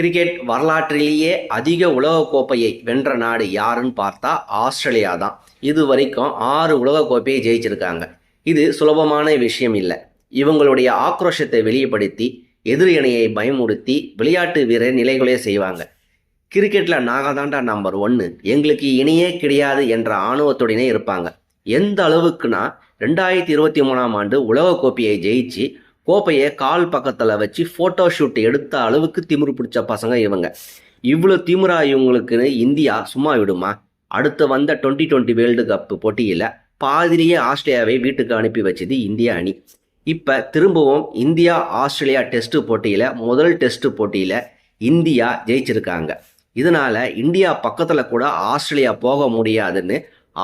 Cricket வரலாற்றிலேயே அதிக உலகக்கோப்பையை வென்ற நாடு யாருன்னு பார்த்தா ஆஸ்திரேலியா தான் இது வரைக்கும் ஆறு உலகக்கோப்பையை ஜெயிச்சிருக்காங்க. இது சுலபமான விஷயம் இல்லை. இவங்களுடைய ஆக்ரோஷத்தை வெளிப்படுத்தி எதிரணியை பயமுறுத்தி விளையாட்டு வீரர் நிலைகளே செய்வாங்க. கிரிக்கெட்டில் நாங்கள் தாண்டா நம்பர் ஒன்று எங்களுக்கு இணையே கிடையாது என்ற ஆணவத்துடனே இருப்பாங்க. எந்த அளவுக்குனா ரெண்டாயிரத்தி இருபத்தி மூணாம் ஆண்டு உலகக்கோப்பையை ஜெயிச்சு கோப்பையை கால் பக்கத்தில் வச்சு ஃபோட்டோ ஷூட் எடுத்த அளவுக்கு திமிரு பிடிச்ச பசங்க இவங்க. இவ்வளோ திமிரா இவங்களுக்குன்னு இந்தியா சும்மா விடுமா? அடுத்து வந்த டுவெண்ட்டி டுவெண்ட்டி வேர்ல்டு கப் போட்டியில் பாதிரியே ஆஸ்திரேலியாவை வீட்டுக்கு அனுப்பி வச்சது இந்திய அணி. இப்போ திரும்பவும் இந்தியா ஆஸ்திரேலியா டெஸ்ட் போட்டியில் முதல் டெஸ்ட் போட்டியில் இந்தியா ஜெயிச்சிருக்காங்க. இதனால் இந்தியா பக்கத்தில் கூட ஆஸ்திரேலியா போக முடியாதுன்னு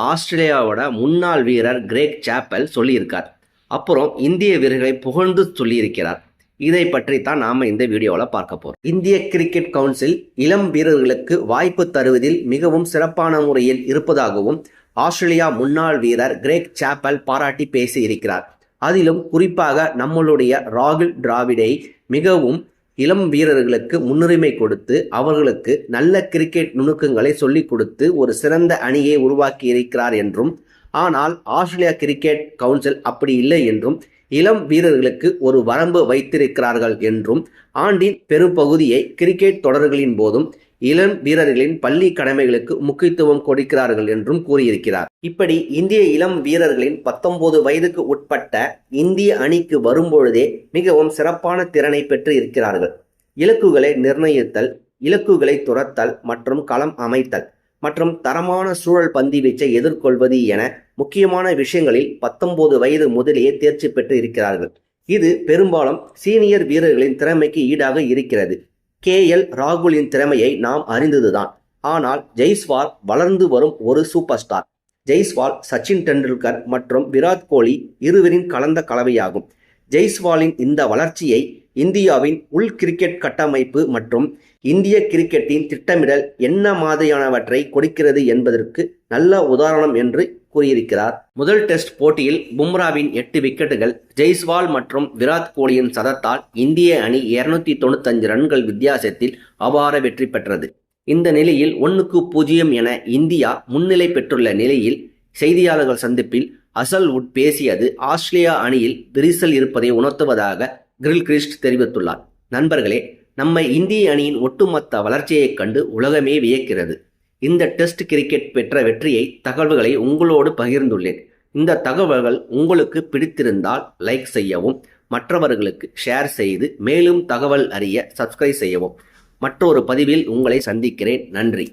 ஆஸ்திரேலியாவோட முன்னாள் வீரர் கிரேக் சாப்பல் சொல்லியிருக்கார். அப்புறம் இந்திய வீரர்களை புகழ்ந்து சொல்லியிருக்கிறார். இதை பற்றி தான் நாம் இந்த வீடியோவில் பார்க்க போகிறோம் இந்திய கிரிக்கெட் கவுன்சில் இளம் வீரர்களுக்கு வாய்ப்பு தருவதில் மிகவும் சிறப்பான முறையில் இருப்பதாகவும் ஆஸ்திரேலியா முன்னாள் வீரர் கிரேக் சாப்பல் பாராட்டி பேசியிருக்கிறார். அதிலும் குறிப்பாக நம்மளுடைய ராகுல் டிராவிடை மிகவும் இளம் வீரர்களுக்கு முன்னுரிமை கொடுத்து அவர்களுக்கு நல்ல கிரிக்கெட் நுணுக்கங்களை சொல்லிக் கொடுத்து ஒரு சிறந்த அணியை உருவாக்கி இருக்கிறார் என்றும் ஆனால் ஆஸ்திரேலியா கிரிக்கெட் கவுன்சில் அப்படி இல்லை என்றும் இளம் வீரர்களுக்கு ஒரு வரம்பு வைத்திருக்கிறார்கள் என்றும் ஆண்டின் பெரும்பகுதியை கிரிக்கெட் தொடர்களின் போதும் இளம் வீரர்களின் பள்ளி கடமைகளுக்கு முக்கியத்துவம் கொடுக்கிறார்கள் என்றும் கூறியிருக்கிறார். இப்படி இந்திய இளம் வீரர்களின் பத்தொன்பது வயதுக்கு உட்பட்ட இந்திய அணிக்கு வரும்பொழுதே மிகவும் சிறப்பான திறனை பெற்று இருக்கிறார்கள் இலக்குகளை நிர்ணயித்தல் இலக்குகளை துரத்தல் மற்றும் களம் அமைத்தல் மற்றும் தரமான சூழல் பந்து வீச்சை எதிர்கொள்வது என முக்கியமான விஷயங்களில் பத்தொன்பது வயது முதலேயே தேர்ச்சி பெற்று இருக்கிறார்கள். இது பெரும்பாலும் சீனியர் வீரர்களின் திறமைக்கு ஈடாக இருக்கிறது. கே. எல். ராகுலின் திறமையை நாம் அறிந்ததுதான். ஆனால் ஜெய்ஸ்வால் வளர்ந்து வரும் ஒரு சூப்பர் ஸ்டார். ஜெய்ஸ்வால் சச்சின் டெண்டுல்கர் மற்றும் விராட் கோலி இருவரின் கலந்த கலவையாகும். ஜெய்ஸ்வாலின் இந்த வளர்ச்சியை இந்தியாவின் உள் கிரிக்கெட் கட்டமைப்பு மற்றும் இந்திய கிரிக்கெட்டின் திட்டமிடல் என்ன மாதிரியானவற்றை கொடுக்கிறது என்பதற்கு நல்ல உதாரணம் என்று கூறியிருக்கிறார். முதல் டெஸ்ட் போட்டியில் பும்ராவின் எட்டு விக்கெட்டுகள் ஜெய்ஸ்வால் மற்றும் விராட் கோலியின் சதத்தால் இந்திய அணி இருநூத்தி தொண்ணூத்தஞ்சு ரன்கள் வித்தியாசத்தில் அபார வெற்றி பெற்றது. இந்த நிலையில் ஒன்றுக்கு பூஜ்ஜியம் என இந்தியா முன்னிலை பெற்றுள்ள நிலையில் செய்தியாளர்கள் சந்திப்பில் அசல் உட் பேசியது ஆஸ்திரேலியா அணியில் விரிசல் இருப்பதை உணர்த்துவதாக கிரில் கிரிஸ்ட் தெரிவித்துள்ளார். நண்பர்களே நம்ம இந்திய அணியின் ஒட்டுமொத்த வளர்ச்சியைக் கண்டு உலகமே வியக்கிறது. இந்த டெஸ்ட் கிரிக்கெட் பெற்ற வெற்றியை தகவல்களை உங்களோடு பகிர்ந்துள்ளேன். இந்த தகவல்கள் உங்களுக்கு பிடித்திருந்தால் லைக் செய்யவும் மற்றவர்களுக்கு ஷேர் செய்து மேலும் தகவல் அறிய சப்ஸ்கிரைப் செய்யவும். மற்றொரு பதிவில் உங்களை சந்திக்கிறேன். நன்றி.